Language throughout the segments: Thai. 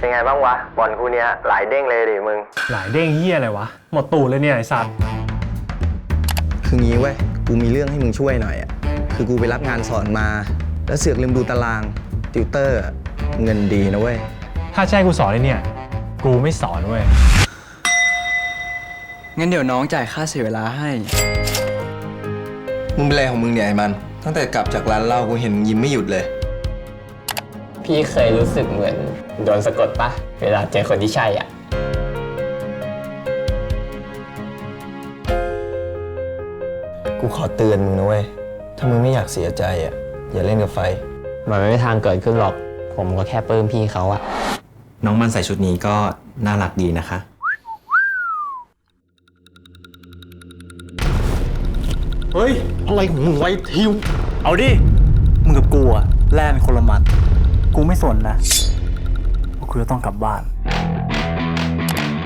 เป็นไงบ้างวะบอลคู่เนี้ยหลายเด้งเลยดิมึง หลายเด้งเฮียอะไรวะ หมดตูดเลยเนี่ยไอ้สัตว์ คืองี้เว้ย กูมีเรื่องให้มึงช่วยหน่อยอะ คือกูไปรับงานสอนมา แล้วเสือกลืมดูตาราง ติวเตอร์อะเงินดีนะเว้ย ถ้าจะใช่กูสอนเลยเนี่ย กูไม่สอนเว้ย งั้นเดี๋ยวน้องจ่ายค่าเสียเวลาให้ มึงเป็นไรของมึงเนี่ยไอ้มัน ตั้งแต่กลับจากร้านเหล้ากูเห็นมึงยิ้มไม่หยุดเลย พี่เคยรู้สึกเหมือนโดนสะกดปะเวลาเจอคนที่ใช่อะ กูขอเตือนมึงนะเว้ย ถ้ามึงไม่อยากเสียใจอะ อย่าเล่นกับไฟ มันไม่มีทางเกิดขึ้นหรอก ผมก็แค่ปลื้มพี่เขาอะน้องมันใส่ชุดนี้ก็น่ารักดีนะคะ เฮ้ย อะไรของมึงไว้ทิว เอาดิ มึงกับกูอะแล่เป็นคนละมัน กูไม่สนนะว่ากูจะต้องกลับบ้าน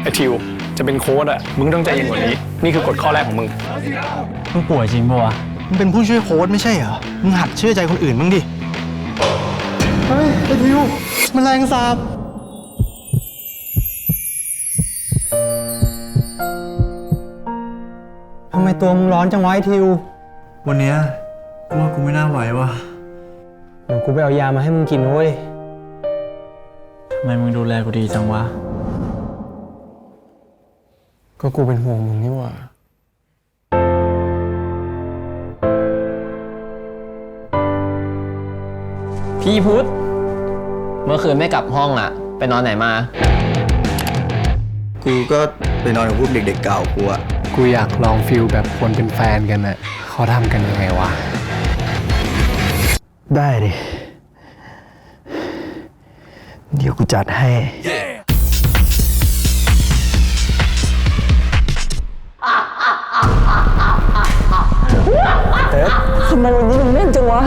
ไอทิว จะเป็นโค้ดอะมึงต้องใจเย็นกว่านี้ นี่คือกฎข้อแรกของมึง มึงป่วยจริงปะวะ มึงเป็นผู้ช่วยโค้ชไม่ใช่เหรอ มึงหัดเชื่อใจคนอื่นบ้างดิ เฮ้ย ไอทิวแมลงสาบทำไมตัวมึงร้อนจังวะไอ้ทิว วันเนี้ยกูว่ากูไม่น่าไหวว่ะ เดี๋ยวกูไปเอายามาให้มึงกินเว้ยทำไมมึงดูแลกูดีจังวะ ก็กูเป็นห่วงมึงนี่หว่า พี่พุทธเมื่อคืนไม่กลับห้องอะไปนอนไหนมา กูก็ไปนอนกับพวกเด็กๆเก่ากูอะกูอยากลองฟิลแบบคนเป็นแฟนกันน่ะเขาทำกันยังไงวะ ได้ดิ เดี๋ยวกูจัดให้ทำไมวันนี้มึงเล่นจังวะ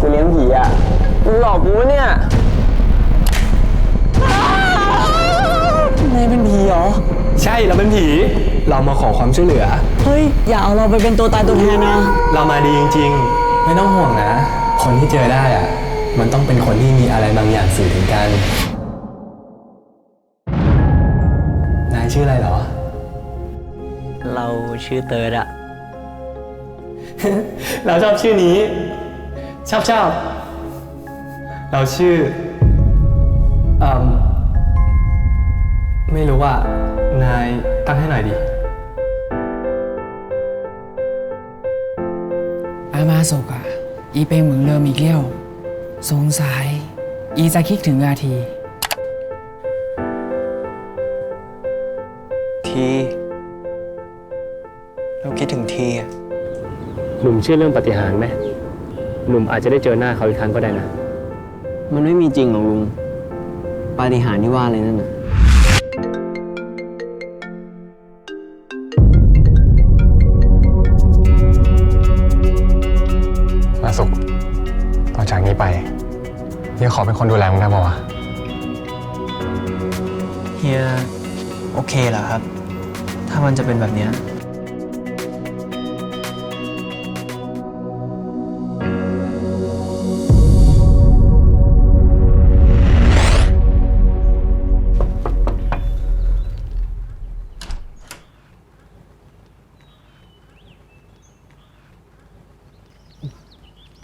กูเลี้ยงผีอะมึงหลอกกูวะเนี่ยนายเป็นผีเหรอ ใช่เราเป็นผี เรามาขอความช่วยเหลือ เฮ้ย อย่าเอาเราไปเป็นตัวตายตัวแทนนะ เรามาดีจริง ๆ ไม่ต้องห่วงนะ คนที่เจอได้อะมันต้องเป็นคนที่มีอะไรบางอย่างสื่อถึงกัน นายชื่ออะไรเหรอ เราชื่อเติร์ดอะเราชอบชื่อนี้ ชอบชอบเราชื่ออืมไม่รู้ว่านายตั้งให้หน่อยดิ อามาสุกอะ อีเป็นเหมือนเดิมอีกแล้วสงสัย อีจะคิดถึงอาที ทีเราคิดถึงทีอะหนุ่มเชื่อเรื่องปาฏิหารย์ไหมหนุ่มอาจจะได้เจอหน้าเขาอีกครั้งก็ได้นะ มันไม่มีจริงหรอกลุงปาฏิหาริย์ที่ว่าอะไรนั่นน่ะ ไปเฮียขอเป็นคนดูแลมึงได้ป่าวะเฮียโอเคเหรอครับ ถ้ามันจะเป็นแบบเนี้ย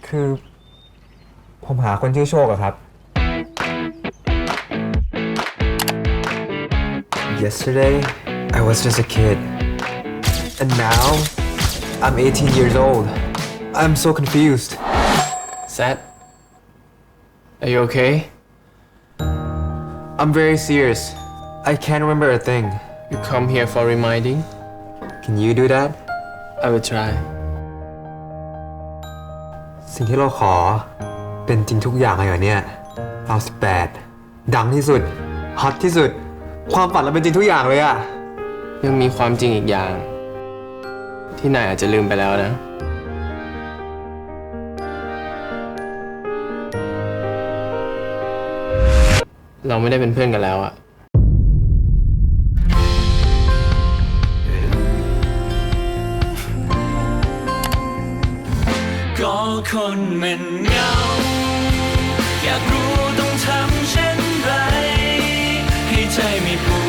คือ ผมหาคนชื่อโชคอะครับ Yesterday I was just a kid and now I'm 18 years old I'm so confused Sad Are you okay I'm very serious I can't remember a thing You come here for reminding Can you do that I will try สิ่งที่เราขอ เป็นจริงทุกอย่างเลยเหรอเนี่ยเราสิบแปดดังที่สุดฮอตที่สุด ความฝันเราเป็นจริงทุกอย่างเลยอะยังมีความจริงอีกอย่าง ที่นายอาจจะลืมไปแล้วนะ เราไม่ได้เป็นเพื่อนกันแล้วอะ คนเหม็นเงา อยากรู้ต้องทำเช่นไร ให้ใจไม่ปวด